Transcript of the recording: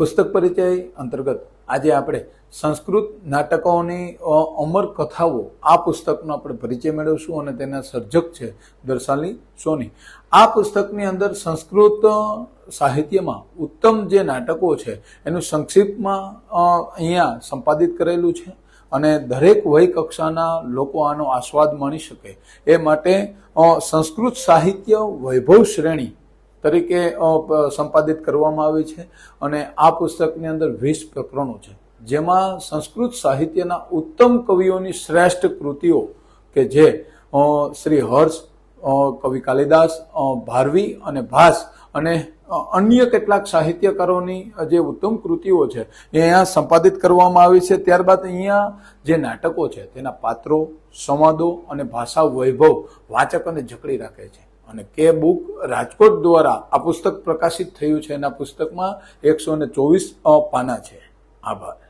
પુસ્તક પરિચય અંતર્ગત આજે આપણે સંસ્કૃત નાટકોની અમર કથાઓ આ પુસ્તકનો આપણે પરિચય મેળવશું અને તેના સર્જક છે દર્શાલી સોની. આ પુસ્તકની અંદર સંસ્કૃત સાહિત્યમાં ઉત્તમ જે નાટકો છે એનું સંક્ષિપ્તમાં અહીંયા સંપાદિત કરેલું છે અને દરેક વય કક્ષાના લોકો આનો આસ્વાદ માણી શકે. એ માટે સંસ્કૃત સાહિત્ય વૈભવ શ્રેણી તરીકે સંપાદિત કરવામાં આવી છે અને આ પુસ્તકની અંદર વીસ પ્રકરણો છે. જેમાં સંસ્કૃત સાહિત્યના ઉત્તમ કવિઓની શ્રેષ્ઠ કૃતિઓ કે જે શ્રી હર્ષ કવિ કાલિદાસ ભારવી અને ભાસ અને અન્ય કેટલાક સાહિત્યકારોની જે ઉત્તમ કૃતિઓ છે, એ અહીંયા સંપાદિત કરવામાં આવી છે. ત્યારબાદ અહીંયા જે નાટકો છે, તેના પાત્રો, સંવાદો અને ભાષા વૈભવ વાચકોને જકડી રાખે છે. અને કે બુક રાજકોટ દ્વારા આ પુસ્તક પ્રકાશિત થયું છે એના પુસ્તકમાં એકસો ને ચોવીસ પાના છે. આભાર.